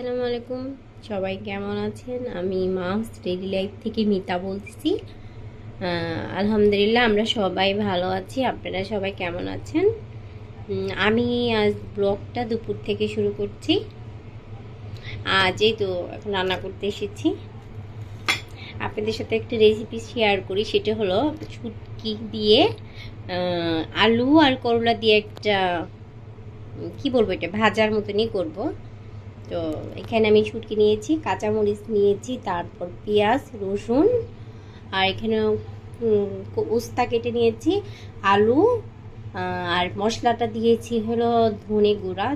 আসসালামু আলাইকুম। সবাই কেমন আছেন? আমি মাস ডেলি লাইফ থেকে মিতা বলছি আলহামদুলিল্লাহ আমরা সবাই ভালো আছি। আপনারা সবাই কেমন আছেন? আমি আজ ব্লগটা দুপুর থেকে শুরু করছি। আজ এই তো এখন রান্না করতে এসেছি। আপনাদের সাথে একটা রেসিপি শেয়ার করি। সেটা হলো শুটকি দিয়ে আলু আর করলা দিয়ে একটা, কি বলব এটা, ভাজার মতনই করব। তো এখানে আমি শুটকি নিয়েছি, কাঁচামরিচ নিয়েছি, তারপর পেঁয়াজ, রসুন, আর এখানে উস্তা কেটে নিয়েছি, আলু আর মশলাটা দিয়েছি হলো ধনে গুঁড়া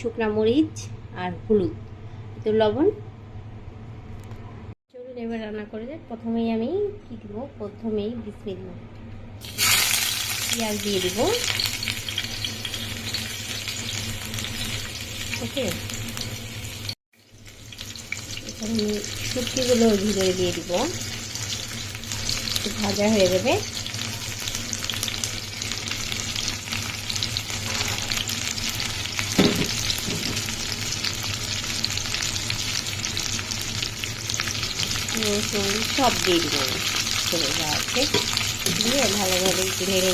শুকনা মরিচ আর হলুদ। তো লবণ। চলুন এবার রান্না করে যাই। প্রথমেই আমি কি দিব? প্রথমেই বিসমিল্লাহ। পেঁয়াজ দিয়ে দিব। ওকে? আমি শুটকিগুলো ভিতরে দিয়ে দিব। ভাজা হয়ে যাবে। সব দিয়ে দিব। ভালোভাবে একটু নেব।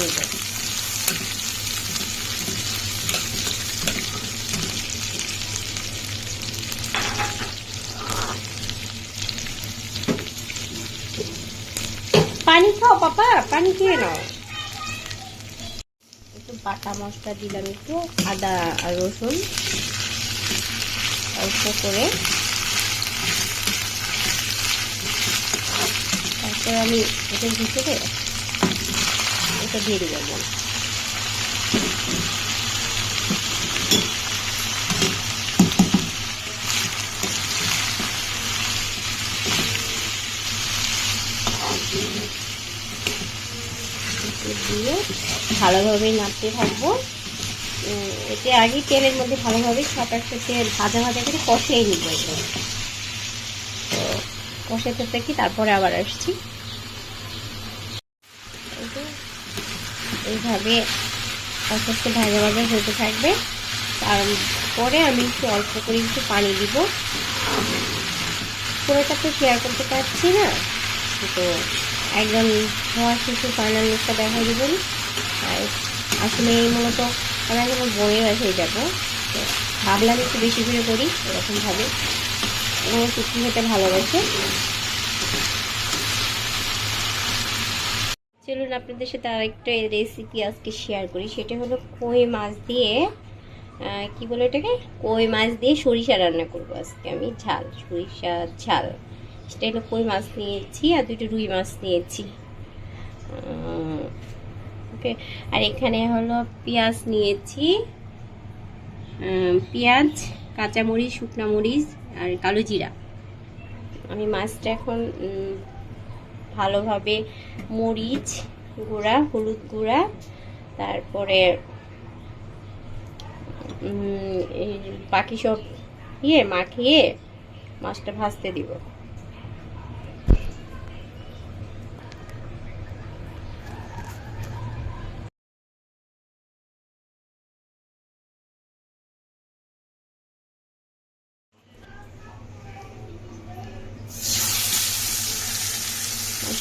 পানি খাও, পাপা, পানি খেয়ে নাও। একটু বাটা মশলা দিলাম, একটু আদা আর রসুন। অল্প করে। তারপর আমি এটা ভিতরে এটা দিয়ে দেবো। দিয়ে ভালোভাবে নাড়তে থাকব। এতে আগে তেলের মধ্যে ভালোভাবে সব একসাথে ভাজা ভাজা করে কষিয়ে নিব একদম। তো কষাতে থাকি, তারপরে আবার আসছি। এইভাবে আস্তে আস্তে ভাজা ভাজা হতে থাকবে। তারপরে আমি একটু অল্প করে একটু পানি দিব। পুরোটা তো শেয়ার করতে পারছি না। তো একদম হওয়া শেষে ফাইনাল লুকটা দেখা দিবেন। আর আসলে এই মূলত আমি এখন বয়ে হয়ে যাব। ভাবলাম একটু বেশি করে করি, এরকমভাবে। এবং শুটকি খেতে ভালোবাসে। চলুন আপনাদের সাথে আরেকটা রেসিপি আজকে শেয়ার করি। সেটা হলো কই মাছ দিয়ে কি বলে এটাকে কই মাছ দিয়ে সরিষা রান্না করব আজকে আমি, ঝাল সরিষা ঝাল। সেটা হলো কই মাছ নিয়েছি আর দুটো রুই মাছ নিয়েছি। ওকে, আর এখানে হলো পেঁয়াজ নিয়েছি। পেঁয়াজ, কাঁচামরিচ, শুকনা মরিচ আর কালো জিরা। আমি মাছটা এখন ভালোভাবে মরিচ গুঁড়া, হলুদ গুঁড়া, তারপরে বাকি সব ইয়ে মাখিয়ে মাছটা ভাজতে দিব।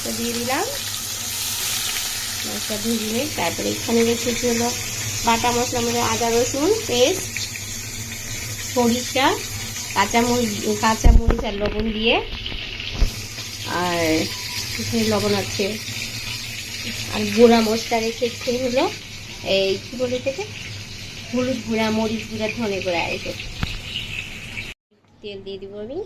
মাছটা দিয়ে দিলাম। মাছটা ভেজে তারপরে এখানে রেখেছি হলো বাটা মশলা মানে আদা, রসুন, পেস্ট, সরিষা, কাঁচামরিচ কাঁচামরিচ আর লবণ দিয়ে। আর লবণ আছে। আর গুঁড়া মশলা রেখেছি হলো। এই কী বলে থেকে হলুদ গুঁড়া, মরিচ গুঁড়া, ধনে গুঁড়া, এসব। তেল দিয়ে দিব আমি।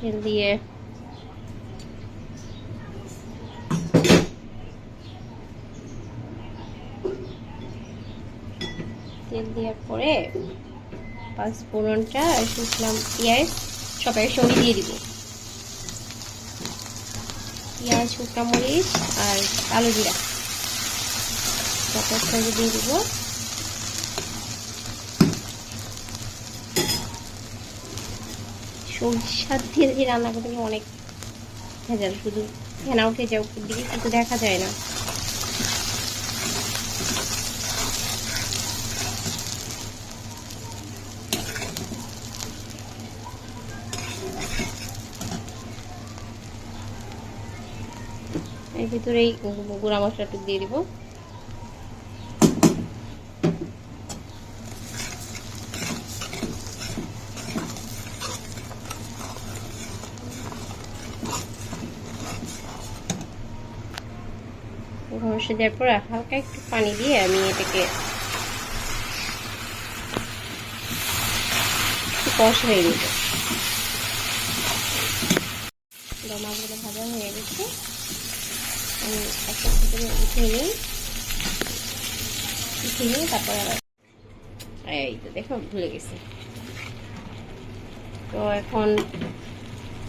তেল দিয়ে তেল দেওয়ার পরে পাঁচ ফোড়নটা শুকলাম পেঁয়াজ সব একসঙ্গে দিয়ে দিব। পেঁয়াজ, শুকনা মরিচ আর কালো জিরা। সব একসঙ্গে দিয়ে দিব। সরিষা দিয়ে যে রান্না করতে অনেক ভেজাল, শুধু ফেনা উঠে যাও উপর দিকে, কিন্তু দেখা যায় না। এর ভিতরে এই গুঁড়া মশলাটুকু দিয়ে দিবো। ঘষে দেওয়ার পর হালকা একটু পানি দিয়ে আমি এটাকে কষ হয়ে নিব। মাছগুলো ভাজা হয়ে গেছে। আমি একটা ভিতরে উঠে নিই। উঠে নিয়ে তারপরে আবার এই তো দেখো, ভুলে গেছি। তো এখন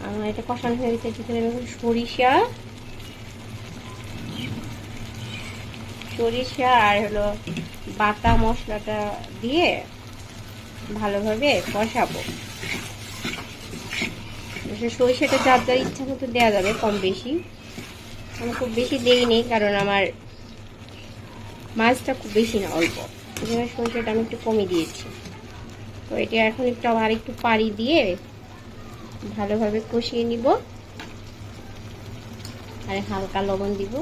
আমার এটা কষানো হয়ে গেছে ভিতরে আমি সরিষা। সরিষা আর হলো বাটা মশলাটা দিয়ে ভালোভাবে কষাবো। সরিষাটা যার যার ইচ্ছা মতো দেওয়া যাবে কম বেশি। আমি খুব বেশি দেইনি কারণ আমার মাছটা খুব বেশি না অল্প। জন্য সরিষাটা আমি একটু কমই দিয়েছি। তো এটা এখন একটু আবার একটু পাড়ি দিয়ে ভালোভাবে কষিয়ে নিব। আর হালকা লবণ দিব।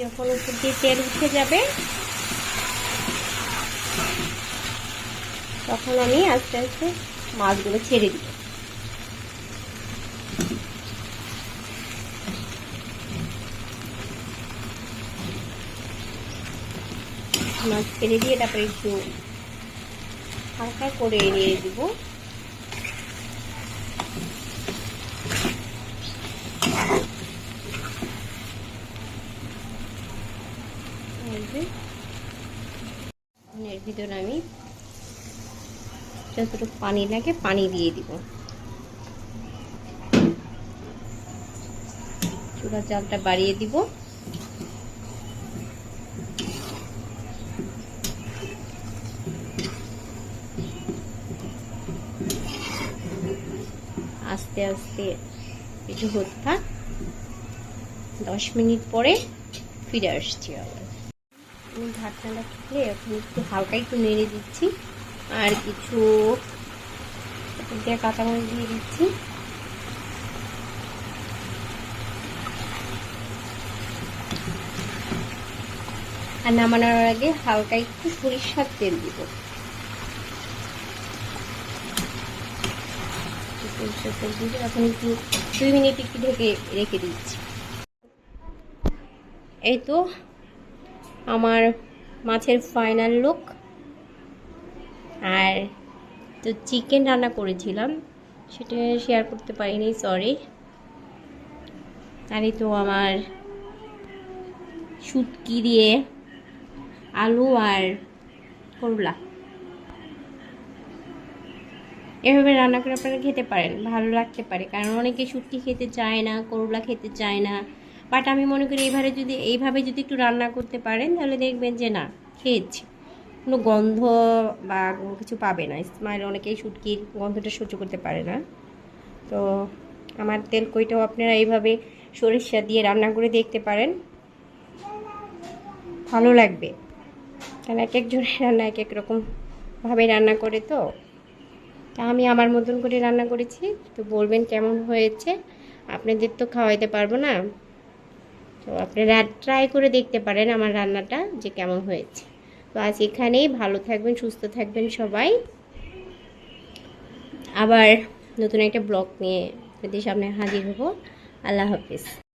যখন উপর দিয়ে তেল উঠে যাবে। তখন আমি আস্তে আস্তে মাছগুলো ছেড়ে দিব। মাছ ছেড়ে দিয়ে তারপরে একটু হালকা করে এড়িয়ে দিব এর ভিতরে আমি যতটুকু পানি লাগে পানি দিয়ে দিব। চুলার জালটা বাড়িয়ে দিব। আস্তে আস্তে কিছু হতে থাক। দশ মিনিট পরে ফিরে আসছি আবার। আমি ঢাকনাটা খুলে এখন একটু হালকা একটু নেড়ে দিচ্ছি। আর কিছু দিয়ে কাঁচামরিচ দিয়ে দিচ্ছি। আর নামানোর আগে হালকা একটু সরিষার তেল দিব। তেল দিয়ে এখন একটু দুই মিনিট একটু ঢেকে রেখে দিচ্ছি। এই তো আমার মাছের ফাইনাল লুক আর তো চিকেন রান্না করেছিলাম, সেটা শেয়ার করতে পারিনি সরি আর তো আমার শুটকি দিয়ে আলু আর করলা। এভাবে রান্না করে আপনারা খেতে পারেন, ভালো লাগতে পারে, কারণ অনেকে শুটকি খেতে চায় না, করলা খেতে চায় না বাট আমি মনে করি এইভাবে যদি এইভাবে যদি একটু রান্না করতে পারেন, তাহলে দেখবেন যে না, খেয়েছি। কোনো গন্ধ বা কোনো কিছু পাবে না। স্মাইল অনেকেই শুটকির গন্ধটা সহ্য করতে পারে না। তো আমার তেল কইটাও আপনারা এইভাবে সরিষা দিয়ে রান্না করে দেখতে পারেন। ভালো লাগবে। কারণ এক একজনের রান্না এক এক রকমভাবে রান্না করে তো। তা আমি আমার মতন করে রান্না করেছি। তো বলবেন কেমন হয়েছে? আপনাদের তো খাওয়াইতে পারব না। তো আপনারা ট্রাই করে দেখতে পারেন আমার রান্নাটা যে কেমন হয়েছে। তো আজ এখানেই ভালো থাকবেন, সুস্থ থাকবেন সবাই। আবার নতুন একটা ব্লগ নিয়ে আপনাদের সামনে হাজির হব। আল্লাহ হাফিজ।